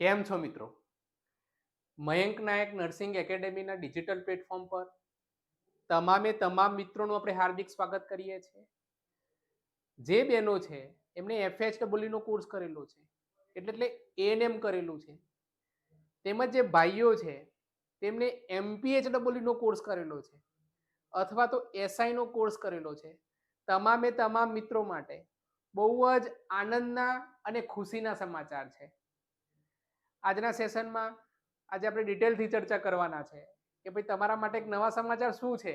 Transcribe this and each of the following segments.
કેમ છો મિત્રો? મયંક નાયક નર્સિંગ એકેડેમીના ડિજિટલ પ્લેટફોર્મ પર તમામે તમામ મિત્રોનું આપણે હાર્દિક સ્વાગત કરીએ છીએ. જે બહેનો છે, એમણે એફએચડબલ્યુનો કોર્સ કરેલો છે, એટલે એટલે એએનએમ કરેલું છે. તેમજ જે ભાઈઓ છે તેમણે એમપીએચડબલ્યુનો કોર્સ કરેલો છે, અથવા તો એસઆઈનો કોર્સ કરેલો છે. તમામે તમામ મિત્રો માટે બહુ જ આનંદના અને ખુશીના સમાચાર છે. આજના સેશનમાં આજે આપણે ડિટેલથી ચર્ચા કરવાના છે કે ભાઈ તમારા માટે એક નવા સમાચાર શું છે?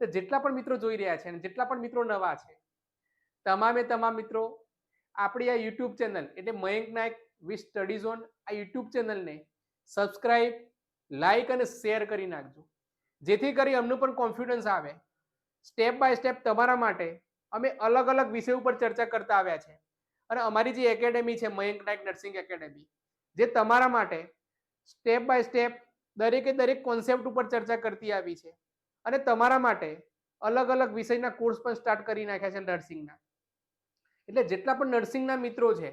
તો જેટલા પણ મિત્રો જોઈ રહ્યા છે અને જેટલા પણ મિત્રો નવા છે, તમામે તમામ મિત્રો, આપણી આ યુટ્યુબ ચેનલ એટલે મયંક નાયક વિ સ્ટડી ઝોન, આ યુટ્યુબ ચેનલને સબસ્ક્રાઈબ લાઈક અને શેર કરી નાખજો. જેથી કરી અમનું પણ કોન્ફિડન્સ આવે. સ્ટેપ બાય સ્ટેપ તમારા માટે અમે અલગ અલગ વિષય ઉપર ચર્ચા કરતા આવ્યા છે. અને અમારી જે એકેડેમી છે, મયંક નાયક નર્સિંગ એકેડેમી જે તમારા માટે સ્ટેપ બાય સ્ટેપ દરેકે દરેક કોન્સેપ્ટ ઉપર ચર્ચા કરતી આવી છે. અને તમારા માટે અલગ અલગ વિષયના કોર્સ પણ સ્ટાર્ટ કરી નાખ્યા છે નર્સિંગના. એટલે જેટલા પણ નર્સિંગના મિત્રો છે,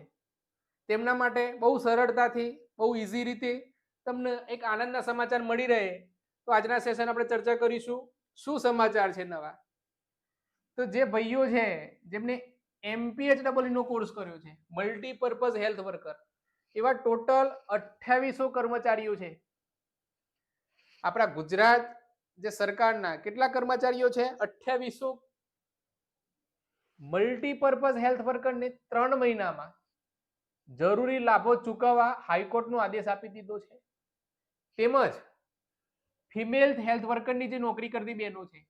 તેમના માટે બહુ સરળતાથી, બહુ ઇઝી રીતે તમને એક આનંદના સમાચાર મળી રહે. તો આજના સેશન આપણે ચર્ચા કરીશું, શું સમાચાર છે નવા? તો જે ભાઈઓ છે, જેમને એમપીએચડબલ્યુ નો કોર્સ કર્યો છે મલ્ટીપર્પઝ હેલ્થ વર્કર એવા ટોટલ અઠ્યાવીસો કર્મચારીઓ છે. આપણા ગુજરાત જે સરકારના કેટલા કર્મચારીઓ છે? અઠ્યાવીસો મલ્ટીપર્પઝ હેલ્થ વર્કરને ત્રણ મહિનામાં જરૂરી લાભો ચૂકવવા હાઈકોર્ટનો આદેશ આપી દીધો છે. તેમજ ફિમેલ હેલ્થ વર્કરની જે નોકરી કરતી બહેનો છે,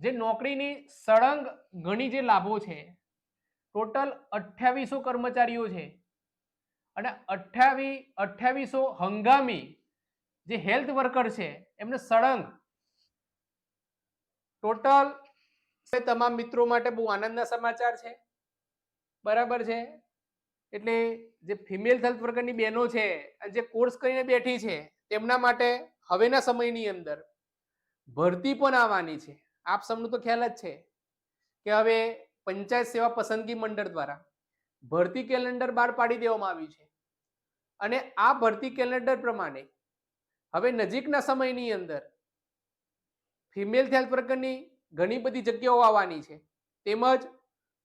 જે નોકરીની સળંગ ઘણી જે લાભો છે, ટોટલ અઠ્યાવીસો કર્મચારીઓ છે. અને અઠ્યાવી, અઠ્યાવીસો હંગામી જે હેલ્થ વર્કર છે, એમને સળંગ. ટોટલ તમામ મિત્રો માટે બહુ આનંદના સમાચાર છે. બરાબર છે? એટલે જે ફિમેલ હેલ્થ વર્કરની બહેનો છે, અને જે કોર્સ કરીને બેઠી છે, તેમના માટે હવેના સમયની અંદર ભરતી પણ આવવાની છે. આપ સમનું તો ખ્યાલ જ છે કે હવે પંચાયત સેવા પસંદગી મંડળ દ્વારા ભરતી કેલેન્ડર બહાર પાડી દેવામાં આવ્યું છે. અને આ ભરતી કેલેન્ડર પ્રમાણે હવે નજીકના સમયની અંદર ફિમેલ હેલ્થ વર્કરની ઘણી બધી જગ્યાઓ આવવાની છે. તેમજ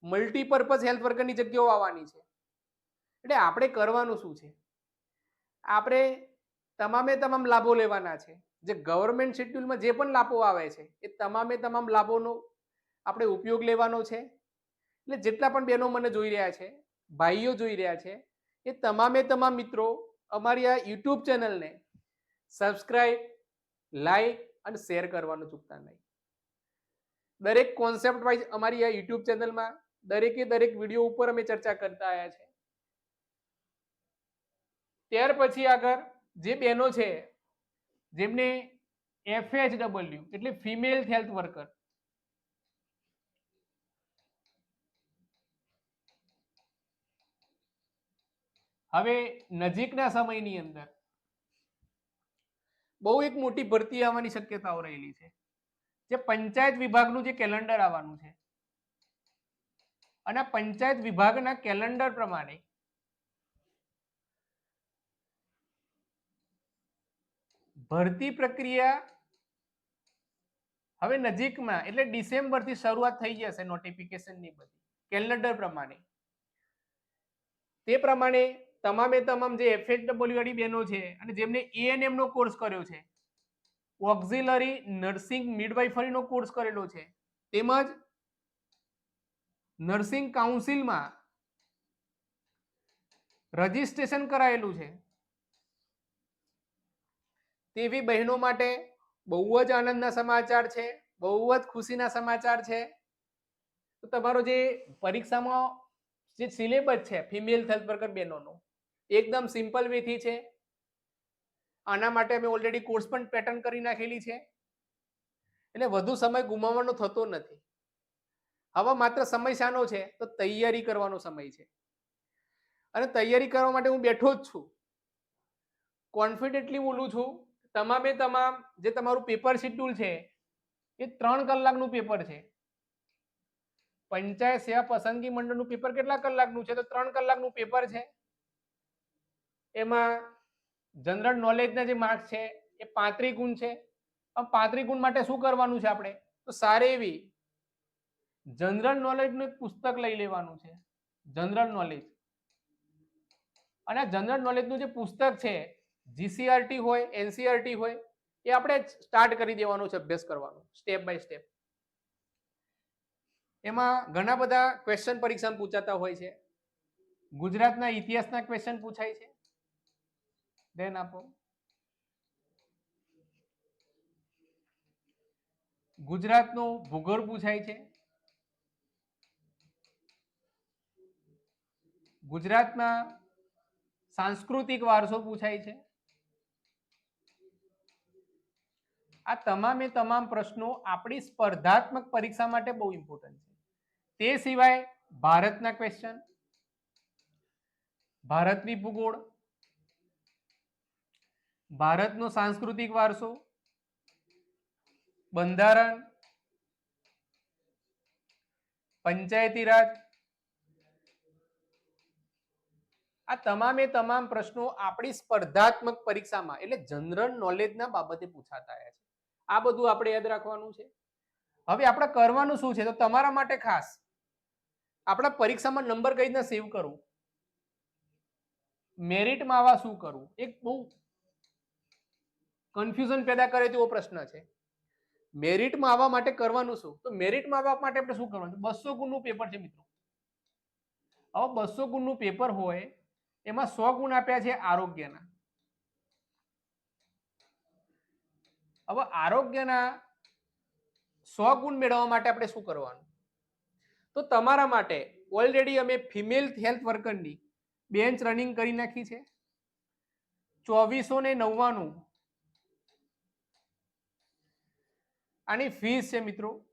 મલ્ટીપર્પઝ હેલ્થ વર્કરની જગ્યાઓ આવવાની છે. એટલે આપણે કરવાનું શું છે? આપણે તમામે તમામ લાભો લેવાના છે. જે ગવર્મેન્ટ શેડ્યુલમાં જે પણ લાભો આવે છે, એ તમામે તમામ લાભોનો આપણે ઉપયોગ લેવાનો છે. એટલે જેટલા પણ બહેનો મને જોઈ રહ્યા છે ભાઈઓ જોઈ રહ્યા છે. એ તમામે તમામ મિત્રો, અમારી આ યુટ્યુબ ચેનલને સબસ્ક્રાઈબ લાઈક અને શેર કરવાનું ચૂકતા નહીં. દરેક કોન્સેપ્ટ વાઇઝ અમારી આ યુટ્યુબ ચેનલમાં દરેકે દરેક વીડિયો ઉપર અમે ચર્ચા કરતા આવ્યા છે. ત્યાર પછી આગળ જે બહેનો છે, જેમને એફએચડબલ્યુ એટલે ફિમેલ હેલ્થ વર્કર હવે નજીકના સમયની અંદર બહુ એક મોટી ભરતી આવવાની શક્યતાઓ રહેલી છે. જે પંચાયત વિભાગનું જે કેલેન્ડર આવવાનું છે. અને પંચાયત વિભાગના કેલેન્ડર પ્રમાણે ભરતી પ્રક્રિયા હવે નજીકમાં, એટલે ડિસેમ્બરથી શરૂઆત થઈ જશે નોટિફિકેશનની બધી. કેલેન્ડર પ્રમાણે. તે પ્રમાણે તમામે તમામ જે એફએચડબલ્યુ વાળી બહેનો છે અને જેમને એએનએમ નો કોર્સ કર્યો છે ઓક્ઝિલરી નર્સિંગ મિડવાઇફરીનો કોર્સ કરેલો છે, તેમજ નર્સિંગ કાઉન્સિલમાં રજિસ્ટ્રેશન કરાયેલું છે. તેવી બહેનો માટે બહુ જ આનંદના સમાચાર છે, બહુ જ ખુશીના સમાચાર છે. તો તમારો જે પરીક્ષામાં જે સિલેબસ છે ફિમેલ હેલ્થ વર્કર બહેનોનો એકદમ સિમ્પલ વેથી છે. આના માટે અમે ઓલરેડી કોર્સ પણ પેટર્ન કરી નાખેલી છે. એટલે વધુ સમય ગુમાવવાનો થતો નથી. હવે માત્ર સમય શાનો છે, તો તૈયારી કરવાનો સમય છે. અને તૈયારી કરવા માટે હું બેઠો જ છું. કોન્ફિડન્ટલી બોલું છું. તમામે તમામ જે તમારું પેપર શેડ્યુલ છે, એ ત્રણ કલાકનું પેપર છે. પંચાયત સેવા પસંદગી મંડળનું પેપર કેટલા કલાકનું છે? તો ત્રણ કલાકનું પેપર છે. એમાં જનરલ નોલેજના જે માર્ક્સ છે, એ પાંત્રી ગુણ છે. પાંત્રી ગુણ માટે શું કરવાનું છે આપણે? તો સારી એવી જનરલ નોલેજનું એક પુસ્તક લઈ લેવાનું છે. જનરલ નોલેજ અને આ જનરલ નોલેજનું જે પુસ્તક છે જીસીઆરટી હોય એનસીઆરટી હોય, એ આપણે સ્ટાર્ટ કરી દેવાનું છે, અભ્યાસ કરવાનો સ્ટેપ બાય સ્ટેપ એમાં ઘણા બધા ક્વેશ્ચન પરીક્ષામાં પૂછાતા હોય છે. ગુજરાતના ઇતિહાસના ક્વેશ્ચન પૂછાય છે. ધ્યાન આપો. ગુજરાતનું ભૂગોળ પૂછાય છે. ગુજરાતમાં સાંસ્કૃતિક વારસો પૂછાય છે. આ તમામે તમામ પ્રશ્નો આપણી સ્પર્ધાત્મક પરીક્ષા માટે બહુ ઇમ્પોર્ટન્ટ છે. તે સિવાય ભારતના ક્વેશ્ચન ભારતની ભૂગોળ ભારતનો સાંસ્કૃતિક વારસો, બંધારણ, પંચાયતી રાજ. આ તમામે તમામ પ્રશ્નો આપણી સ્પર્ધાત્મક પરીક્ષામાં, એટલે જનરલ નોલેજના બાબતે પૂછાતા આવ્યા છે. આ બધું આપણે યાદ રાખવાનું છે. હવે આપણે કરવાનું શું છે? તો તમારા માટે ખાસ, આપણા પરીક્ષામાં નંબર કઈ રીતના સેવ કરવું? મેરિટમાં આવા શું કરવું? એક બહુ કન્ફ્યુઝન પેદા કરે તેવો પ્રશ્ન છે. મેરિટમાં આવવા માટે કરવાનું શું? તો મેરિટમાં આવવા માટે આપણે શું કરવાનું? બસો ગુણનું પેપર છે મિત્રો. હવે બસો ગુણનું પેપર હોય, એમાં સો ગુણ આપ્યા છે આરોગ્યના. હવે આરોગ્યના સો ગુણ મેળવવા માટે આપણે શું કરવાનું? તો તમારા માટે ઓલરેડી અમે ફિમેલ હેલ્થ વર્કરની બેન્ચ રનિંગ કરી નાખી છે. ચોવીસો ને નવ્વાણું આની ફીસ છે મિત્રો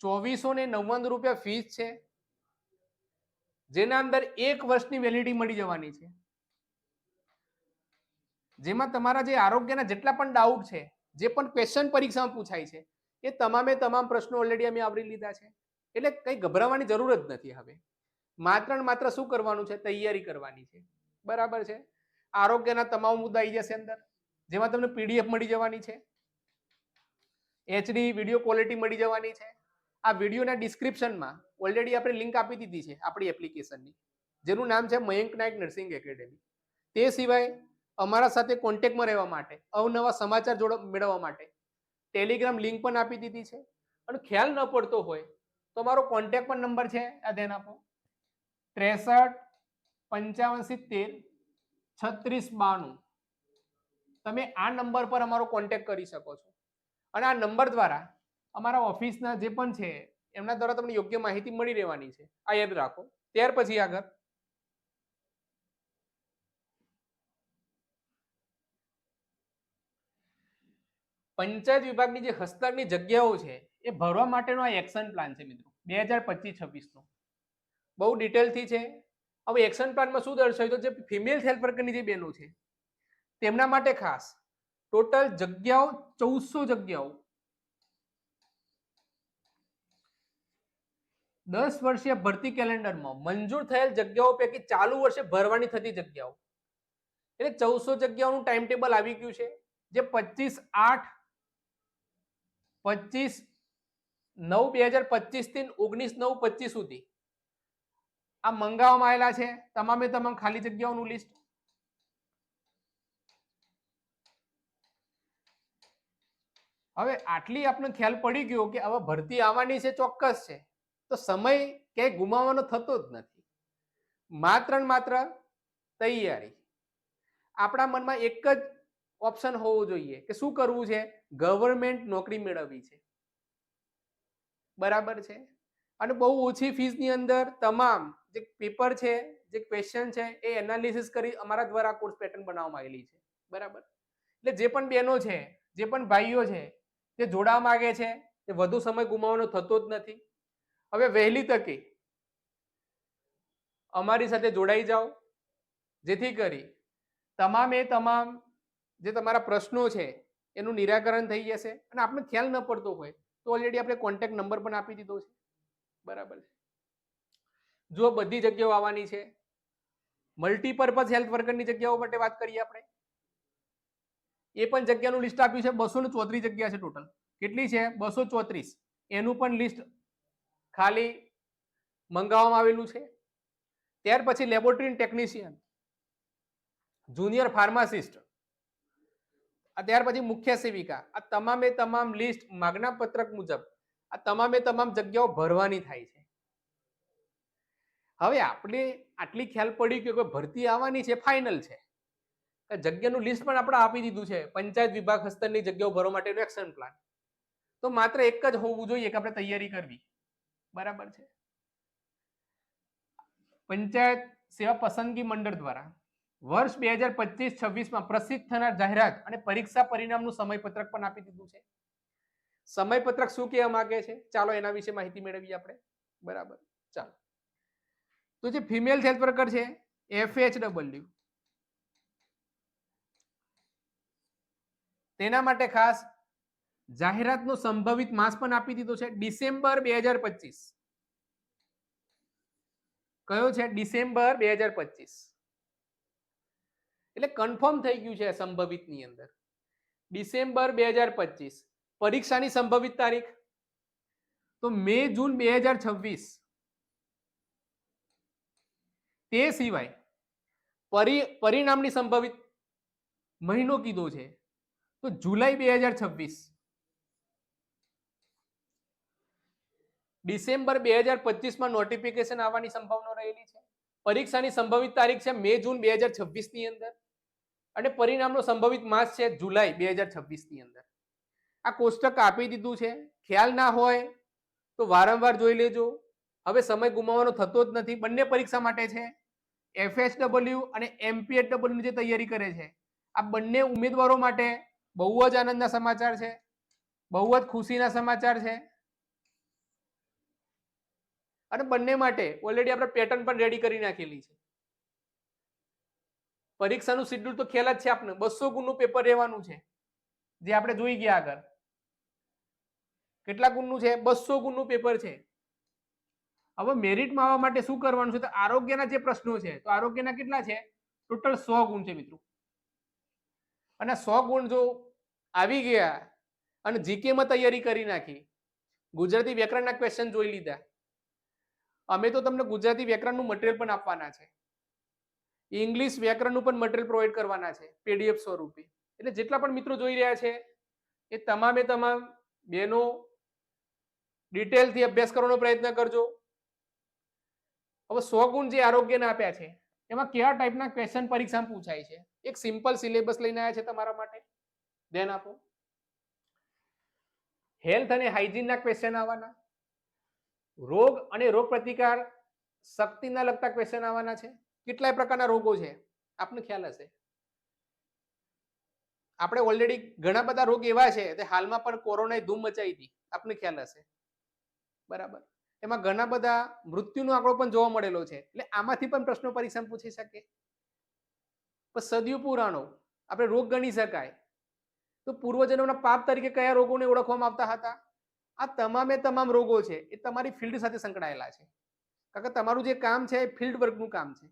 ચોવીસો ને નવ્વાણું રૂપિયા ફીસ છે. જેના અંદર એક વર્ષની વેલિડિટી મળી જવાની છે. જેમાં તમારા જે આરોગ્યના જેટલા પણ ડાઉટ છે, જે પણ ક્વેશ્ચન પરીક્ષામાં પૂછાય છે, એ તમામે તમામ પ્રશ્નો ઓલરેડી અમે આવરી લીધા છે. એટલે કંઈ ગભરાવાની જરૂર જ નથી હવે. માત્ર માત્ર શું કરવાનું છે? તૈયારી કરવાની છે. બરાબર છે? આરોગ્યના તમામ મુદ્દા આવી જશે અંદર. જેમાં તમને પીડીએફ મળી જવાની છે એચડી વીડિયો ક્વોલિટી મળી જવાની છે. આ વિડીયોના ડિસ્ક્રિપ્શનમાં ઓલરેડી આપણે લિંક આપી દીધી છે આપણી એપ્લિકેશનની જેનું નામ છે મયંક નાયક નર્સિંગ એકેડેમી તે સિવાય અમારા સાથે કોન્ટેક્ટમાં રહેવા માટે, અવનવા સમાચાર જોડ મેળવવા માટે ટેલિગ્રામ લિંક પણ આપી દીધી છે. અને ખ્યાલ ન પડતો હોય તો અમારો કોન્ટેક્ટ પણ નંબર છે આ ધ્યાન આપો. ત્રેસઠ પંચાવન સિત્તેર છત્રીસ બાણું. તમે આ નંબર પર અમારો કોન્ટેક્ટ કરી શકો છો. અને આ નંબર દ્વારા અમારા ઓફિસના જે પણ છે, એમના દ્વારા તમને યોગ્ય માહિતી મળી રહેવાની છે. આ યાદ રાખો. ત્યાર પછી આગળ. પંચાયત વિભાગની જે હસ્તકની જગ્યાઓ છે, એ ભરવા માટેનો આ એક્શન પ્લાન છે મિત્રો. બે હજાર પચીસ છવ્વીસનો. બહુ ડિટેલથી છે. હવે એક્શન પ્લાનમાં શું દર્શાવ્યું તો જે ફિમેલ હેલ્પ વર્કરની જે બહેનો છે તેમના માટે ખાસ. ટોટલ જગ્યાઓ ચૌદસો જગ્યાઓ. દસ વર્ષીય ભરતી કેલેન્ડરમાં મંજૂર થયેલ જગ્યાઓ પૈકી ચાલુ વર્ષે ભરવાની થતી જગ્યાઓ. એટલે ચૌદસો જગ્યાઓનું ટાઈમ ટેબલ આવી ગયું છે, જે પચીસ આઠ, પચીસ નવ બે હજાર પચીસથી ઓગણીસ નવ પચીસ સુધી. આ મંગાવવામાં આવેલા છે, તમામે તમામ ખાલી જગ્યાઓનું લિસ્ટ હવે આટલી આપણે ખ્યાલ પડી ગયો કે હવે ભરતી આવવાની છે ચોક્કસ છે. તો સમય ક્યાંય ગુમાવવાનો થતો જ નથી. માત્ર ને માત્ર તૈયારી. આપણા મનમાં એક જ ઓપ્શન હોવું જોઈએ કે શું કરવું છે? ગવર્મેન્ટ નોકરી મેળવવી છે. બરાબર છે? અને બહુ ઓછી ફીસની અંદર તમામ જે પેપર છે, જે ક્વેશ્ચન છે, એ એનાલિસિસ કરી અમારા દ્વારા કોર્સ પેટર્ન બનાવવામાં આવેલી છે. બરાબર? એટલે જે પણ બહેનો છે, જે પણ ભાઈઓ છે તે જોડાવા માંગે છે તે વધુ સમય ગુમાવવાનો થતો જ નથી. હવે વહેલી તકે અમારી સાથે જોડાઈ જાઓ. જેથી કરી તમામે તમામ જે તમારા પ્રશ્નો છે, એનું નિરાકરણ થઈ જશે અને આપણે ખ્યાલ ન પડતો હોય, તો ઓલરેડી આપણે કોન્ટેક્ટ નંબર પણ આપી દીધો છે. બરાબર છે. જો બધી જગ્યાઓ આવવાની છે મલ્ટીપર્પઝ હેલ્થ વર્કરની જગ્યાઓ માટે વાત કરીએ આપણે. એ પણ જગ્યાનું લિસ્ટ આપ્યું છે બસો ચોત્રીસ જગ્યા છે ટોટલ કેટલી છે? બસો ચોત્રીસ. એનું પણ લિસ્ટ ખાલી મંગાવવામાં આવેલું છે. ત્યાર પછી લેબોરેટરી ટેકનિશિયન જુનિયર ફાર્માસિસ્ટ ત્યાર પછી મુખ્ય સેવિકા. આ તમામે તમામ લિસ્ટ માગના પત્રક મુજબ, આ તમામે તમામ જગ્યાઓ ભરવાની થાય છે. હવે આપણે આટલી ખ્યાલ પડી કે કોઈ ભરતી આવવાની છે ફાઇનલ છે. જગ્યાનું લિસ્ટ પણ આપણે આપી દીધું છે. પંચાયત વિભાગ હસ્તરની જગ્યાઓ ભરવા માટેનો એક્શન પ્લાન તો માત્ર એક જ હોવું જોઈએ કે આપણે તૈયારી કરવી. બરાબર છે? પંચાયત સેવા પસંદગી મંડળ દ્વારા વર્ષ બે હજાર પચીસ છવ્વીસમાં પ્રસિદ્ધ થનાર જાહેરાત અને પરીક્ષા પરિણામનું સમયપત્રક પણ આપી દીધું છે. સમયપત્રક શું કહેવા માંગે છે? ચાલો એના વિશે માહિતી મેળવીએ આપણે. બરાબર. ચાલો. તો જે ફિમેલ હેલ્થ વર્કર છે એફ એચ ડબલ્યુ તેના માટે ખાસ જાહેરાતનો સંભવિત માસ પણ આપી દીધો છે ડિસેમ્બર બે હજાર પચીસ. કયો છે? ડિસેમ્બર બે હજાર પચીસ. એટલે કન્ફર્મ થઈ ગયું છે સંભવિતની અંદર. ડિસેમ્બર બે હજાર પચીસ. પરીક્ષાની સંભવિત તારીખ? તો મે જૂન બે હજાર છવ્વીસ. તે સિવાય પરી, પરિણામની સંભવિત મહિનો કીધો છે? તો જુલાઈ બે હજાર છવ્વીસ. ડિસેમ્બર બે હજાર પચીસમાં નોટિફિકેશન આવવાની સંભાવના રહેલી છે. પરીક્ષાની સંભવિત તારીખ છે મે, જૂન બે હજાર છવ્વીસની અંદર. અને પરિણામનો સંભવિત માસ છે જુલાઈ બે હજાર છવ્વીસની અંદર. આ કોષ્ટક આપી દીધું છે. ખ્યાલ ના હોય તો વારંવાર જોઈ લેજો. હવે સમય ગુમાવવાનો થતો જ નથી. બંને પરીક્ષા માટે છે. એફએસડબલ્યુ અને એમપીએચડબલ્યુ જે તૈયારી કરે છે. આ બંને ઉમેદવારો માટે બહુ જ આનંદના સમાચાર છે. બહુ જ ખુશીના સમાચાર છે. અને બંને માટે ઓલરેડી આપણે પેટર્ન પણ રેડી કરી નાખેલી છે. પરીક્ષાનું શેડ્યુલ તો ખ્યાલ જ છે આપણે બસો ગુણનું પેપર રહેવાનું છે. જે આપણે જોઈ ગયા આગળ. કેટલા ગુણનું છે? બસો ગુણનું પેપર છે. હવે મેરિટમાં આવવા માટે શું કરવાનું છે? તો આરોગ્યના જે પ્રશ્નો છે, તો આરોગ્યના કેટલા છે? ટોટલ સો ગુણ છે મિત્રો. અને સો ગુણ જો આવી ગયા અને જીકેમાં તૈયારી કરી નાખી, ગુજરાતી વ્યાકરણના ક્વેશ્ચન જોઈ લીધા. અમે તો તમને ગુજરાતી વ્યાકરણનું મટીરિયલ પણ આપવાના છે. ઇંગ્લિશ વ્યાકરણનું પણ મટીરિયલ પ્રોવાઈડ કરવાના છે પીડીએફ સ્વરૂપે. એટલે જેટલા પણ મિત્રો જોઈ રહ્યા છે, એ તમામે તમામ બેનો ડિટેલથી અભ્યાસ કરવાનો પ્રયત્ન કરજો. હવે સો ગુણ જે આરોગ્યને આપ્યા છે એમાં કેવા ટાઈપના ક્વેશ્ચન પરીક્ષામાં પૂછાય છે? એક સિમ્પલ સિલેબસ લઈને આવ્યા છે તમારા માટે? ધ્યાન આપો. હેલ્થ અને હાઇજીનના ક્વેશ્ચન આવવાના. રોગ અને રોગ પ્રતિકાર શક્તિના લગતા ક્વેશ્ચન આવવાના છે. કેટલાય પ્રકારના રોગો છે? આપને ખ્યાલ હશે. આપણે ઓલરેડી ઘણા બધા રોગ એવા છે તે હાલમાં પણ કોરોનાએ ધૂમ મચાવી હતી. આપને ખ્યાલ હશે. બરાબર. એમાં ઘણા બધા મૃત્યુનો આંકડો પણ જોવા મળેલો છે. એટલે આમાંથી પણ પ્રશ્નો પરીક્ષામાં પૂછી શકે. પણ સદીઓ પુરાણો, આપણે રોગ ગણી શકાય. તો પૂર્વજન્મના પાપ તરીકે કયા રોગોને ઓળખવામાં આવતા હતા? આ તમામે તમામ રોગો છે, એ તમારી ફિલ્ડ સાથે સંકળાયેલા છે. કારણ કે તમારું જે કામ છે, એ ફિલ્ડ વર્કનું કામ છે.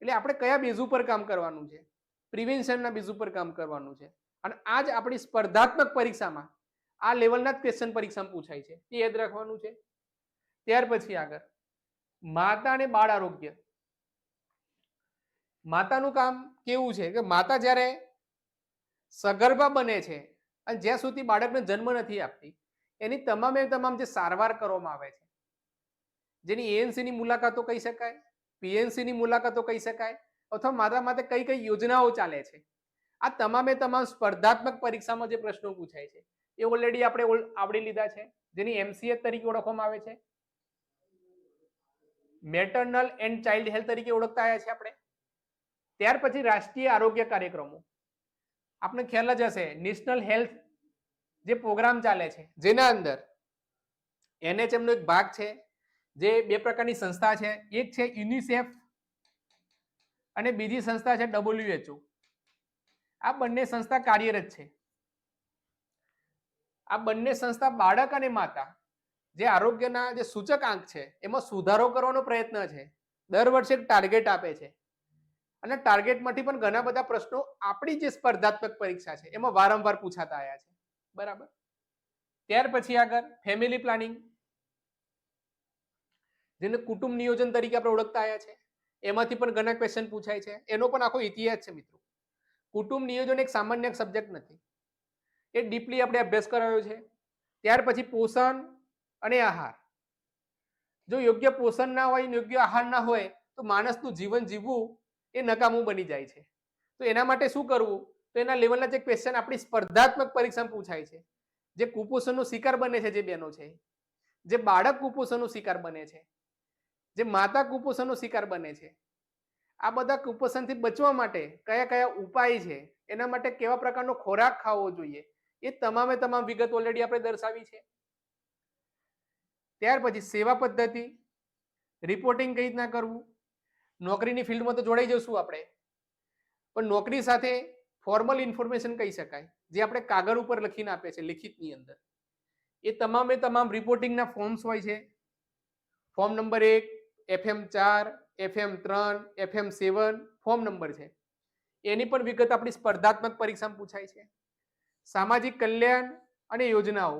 એટલે આપણે કયા બેઝ ઉપર કામ કરવાનું છે? પ્રિવેન્શનના બેઝ ઉપર કામ કરવાનું છે. અને આ જ આપણી સ્પર્ધાત્મક પરીક્ષામાં આ લેવલના જ ક્વેશ્ચન પરીક્ષામાં પૂછાય છે. એ યાદ રાખવાનું છે. ત્યાર પછી આગળ. માતા અને બાળ આરોગ્ય. માતાનું કામ કેવું છે કે માતા જ્યારે સગર્ભા બને છે અને જ્યાં સુધી બાળકને જન્મ નથી આપતી, એની તમામે તમામ જે સારવાર કરવામાં આવે છે, જેની એએનસીની મુલાકાતો કહી શકાય પીએનસીની મુલાકાતો કહી શકાય, અથવા માતા માટે કઈ કઈ યોજનાઓ ચાલે છે, આ તમામે તમામ સ્પર્ધાત્મક પરીક્ષામાં જે પ્રશ્નો પૂછાય છે, એ ઓલરેડી આપણે આવડી લીધા છે, જેની એમસીએ તરીકે ઓળખવામાં આવે છે મેટર્નલ એન્ડ ચાઇલ્ડ હેલ્થ તરીકે ઓળખતા આવ્યા છે આપણે. ત્યાર પછી રાષ્ટ્રીય આરોગ્ય કાર્યક્રમો. આપણે ખ્યાલ જ હશે, નેશનલ હેલ્થ જે પ્રોગ્રામ ચાલે છે, જેના અંદર NHM નો એક ભાગ છે, જે બે પ્રકારની સંસ્થા છે. એક છે યુનિસેફ અને બીજી સંસ્થા છે ડબલ્યુએચઓ. આ બંને સંસ્થા કાર્યરત છે. આ બંને સંસ્થા બાળક અને માતા જે આરોગ્યના જે સૂચકાંક છે, એમાં સુધારો કરવાનો પ્રયત્ન છે. દર વર્ષે એક ટાર્ગેટ આપે છે. અને ટાર્ગેટમાંથી પણ ઘણા બધા પ્રશ્નો આપણી જે સ્પર્ધાત્મક પરીક્ષા છે, એમાં વારંવાર પૂછાતા આવ્યા છે. બરાબર? ત્યાર પછી આગળ ફેમિલી પ્લાનિંગ જેને કુટુંબ નિયોજન તરીકે આપણે ઓળખતા આવ્યા છે. એમાંથી પણ ઘણા ક્વેશ્ચન પૂછાય છે. એનો પણ આખો ઇતિહાસ છે, મિત્રો. કુટુંબ નિયોજન એક સામાન્ય સબ્જેક્ટ નથી. એ ડીપલી આપણે અભ્યાસ કરાયો છે. ત્યાર પછી પોષણ અને આહાર. જો યોગ્ય પોષણ ના હોય, યોગ્ય આહાર ના હોય, તો માણસનું જીવન જીવવું એ નકામું બની જાય છે. તો એના માટે શું કરવું? તો એના લેવલના જે ક્વેશ્ચન આપણી સ્પર્ધાત્મક પરીક્ષામાં પૂછાય છે. જે કુપોષણનો શિકાર બને છે જે બહેનો છે, જે બાળક કુપોષણનો શિકાર બને છે, જે માતા કુપોષણનો શિકાર બને છે, આ બધા કુપોષણથી બચવા માટે કયા કયા ઉપાય છે? એના માટે કેવા પ્રકારનો ખોરાક ખાવો જોઈએ? એ તમામે તમામ વિગત ઓલરેડી આપણે દર્શાવી છે. ત્યાર પછી સેવા પદ્ધતિ રિપોર્ટિંગ કઈ રીતના કરવું? નોકરીની ફિલ્ડમાં તો જોડાઈ જશું આપણે. પણ નોકરી સાથે ફોર્મલ ઇન્ફોર્મેશન કહી શકાય, જે આપણે કાગળ ઉપર લખીને આપે છે, લિખિતની અંદર. એ તમામે તમામ રિપોર્ટિંગના ફોર્મ્સ હોય છે. ફોર્મ નંબર એક એફએમ ચાર એફએમ ત્રણ એફએમ સેવન ફોર્મ નંબર છે. એની પણ વિગત આપણી સ્પર્ધાત્મક પરીક્ષામાં પૂછાય છે. સામાજિક કલ્યાણ અને યોજનાઓ.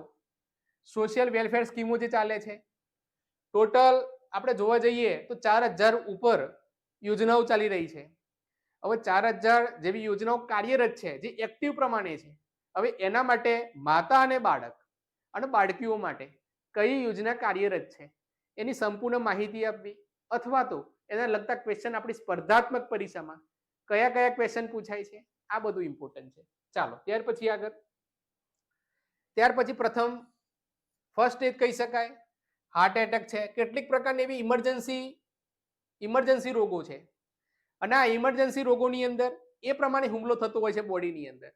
સોશિયલ વેલફેર સ્કીમો જે ચાલે છે. ટોટલ આપણે જોવા જઈએ તો ચાર હજાર ઉપર યોજનાઓ ચાલી રહી છે. હવે ચાર હજાર જેવી યોજનાઓ કાર્યરત છે, જે એક્ટિવ પ્રમાણે છે. હવે એના માટે માતા અને બાળક અને બાળકીઓ માટે કઈ યોજના કાર્યરત છે? એની સંપૂર્ણ માહિતી આપવી અથવા તો એના લગતા ક્વેશ્ચન આપણી સ્પર્ધાત્મક પરીક્ષામાં કયા કયા ક્વેશ્ચન પૂછાય છે? આ બધું ઇમ્પોર્ટન્ટ છે. ચાલો, ત્યાર પછી આગળ. ત્યાર પછી પ્રથમ ફર્સ્ટ એજ કહી શકાય. હાર્ટ એટેક છે. કેટલીક પ્રકારની એવી ઇમરજન્સી ઇમરજન્સી રોગો છે. અને આ ઇમરજન્સી રોગોની અંદર એ પ્રમાણે હુમલો થતો હોય છે બોડીની અંદર.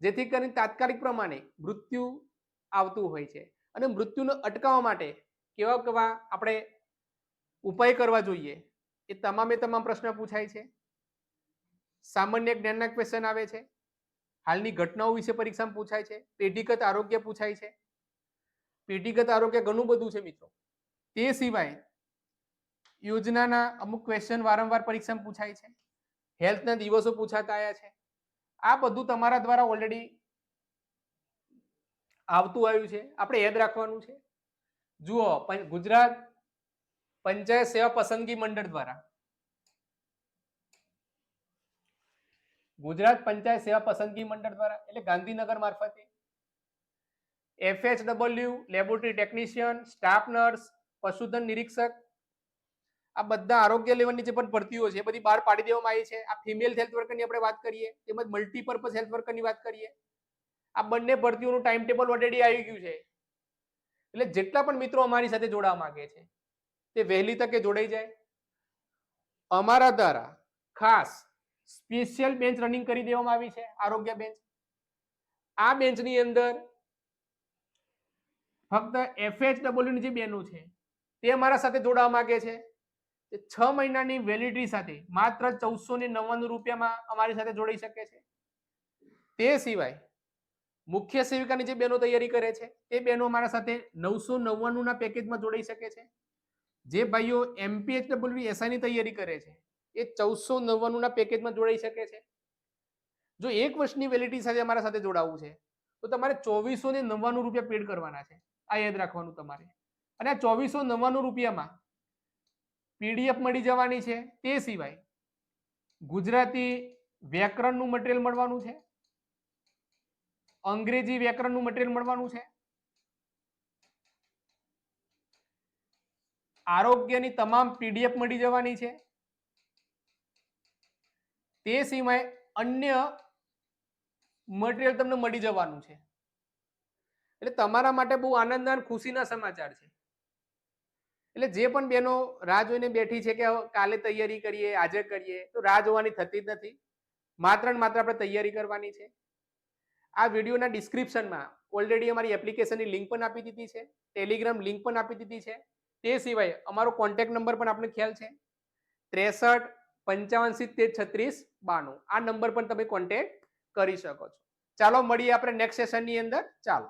જેથી કરીને તાત્કાલિક પ્રમાણે મૃત્યુ આવતું હોય છે. અને મૃત્યુને અટકાવવા માટે કેવા કેવા આપણે ઉપાય કરવા જોઈએ એ તમામે તમામ પ્રશ્ન પૂછાય છે. સામાન્ય જ્ઞાનના ક્વેશ્ચન આવે છે. હાલની ઘટનાઓ વિશે પરીક્ષામાં પૂછાય છે. પેઢીગત આરોગ્ય પૂછાય છે. પેઢીગત આરોગ્ય ઘણું બધું છે મિત્રો. તે સિવાય યોજનાના અમુક ક્વેશ્ચન વારંવાર પરીક્ષામાં પૂછાય છે. હેલ્થના દિવસો પૂછાતા આવ્યા છે. આ બધું તમારા દ્વારા ઓલરેડી આવતું આવ્યું છે. આપણે યાદ રાખવાનું છે. જુઓ ગુજરાત પંચાયત સેવા પસંદગી મંડળ દ્વારા ગુજરાત પંચાયત સેવા પસંદગી મંડળ દ્વારા, એટલે ગાંધીનગર મારફતે FHW laboratory technician staff nurse પશુધન નિરીક્ષક. આ બધા આરોગ્ય લેવલની જે પણ ભરતીઓ છે, એ બધી બહાર પાડી દેવામાં આવી છે. આ ફિમેલ હેલ્થ વર્કરની આપણે વાત કરીએ, તેમજ મલ્ટીપર્પઝ હેલ્થ વર્કરની વાત કરીએ. આ બંને ભરતીઓનું ટાઈમ ટેબલ ઓલરેડી આવી ગયું છે. એટલે જેટલા પણ મિત્રો અમારી સાથે જોડાવા માંગે છે, તે વહેલી તકે જોડાઈ જાય. અમારા દ્વારા ખાસ સ્પેશિયલ બેન્ચ રનિંગ કરી દેવામાં આવી છે, આરોગ્ય બેન્ચ આ બેન્ચની અંદર ફક્ત એફએચડબલ્યુ ની જે બેનો છે, તે અમારા સાથે જોડાવા માંગે છે. છ મહિનાની વેલિડિટી સાથે માત્ર ચૌદસો ને નવ્વાણું રૂપિયામાં અમારી સાથે જોડાઈ શકે છે. તે સિવાય મુખ્ય સેવિકાની જે બહેનો તૈયારી કરે છે, તે બહેનો અમારા સાથે નવસો નવ્વાણુંના પેકેજમાં જોડાઈ શકે છે. જે ભાઈઓ એમપીએચ ડબલ્યુ એસઆઈની તૈયારી કરે છે, એ ચૌદસો નવ્વાણુંના પેકેજમાં જોડાઈ શકે છે. જો એક વર્ષની વેલિડિટી સાથે અમારા સાથે જોડાવવું છે, તો તમારે ચોવીસો ને નવ્વાણું રૂપિયા પેડ કરવાના છે. આ યાદ રાખવાનું તમારે. અને આ ચોવીસો નવ્વાણું રૂપિયામાં પીડીએફ મળી જવાની છે તે સિવાય ગુજરાતી વ્યાકરણનું મટીરિયલ મળવાનું છે, અંગ્રેજી વ્યાકરણનું મટીરિયલ મળવાનું છે, આરોગ્યની તમામ પીડીએફ મળી જવાની છે, તે સિવાય અન્ય મટીરિયલ તમને મળી જવાનું છે. એટલે તમારા માટે બહુ આનંદ અને ખુશીના સમાચાર છે. એટલે જે પણ બહેનો રાહ જોઈને બેઠી છે કે કાલે તૈયારી કરીએ, આજે કરીએ, તો રાહ જોવાની થતી જ નથી. માત્ર ને માત્ર આપણે તૈયારી કરવાની છે. આ વિડીયોના ડિસ્ક્રિપ્શનમાં ઓલરેડી અમારી એપ્લિકેશનની લિંક પણ આપી દીધી છે, ટેલિગ્રામ લિંક પણ આપી દીધી છે. તે સિવાય અમારો કોન્ટેક્ટ નંબર પણ આપણે ખ્યાલ છે. ત્રેસઠ પંચાવન સિત્તેર છત્રીસ, બાણું. આ નંબર પણ તમે કોન્ટેક્ટ કરી શકો છો. ચાલો, મળીએ આપણે નેક્સ્ટ સેશનની અંદર. ચાલો.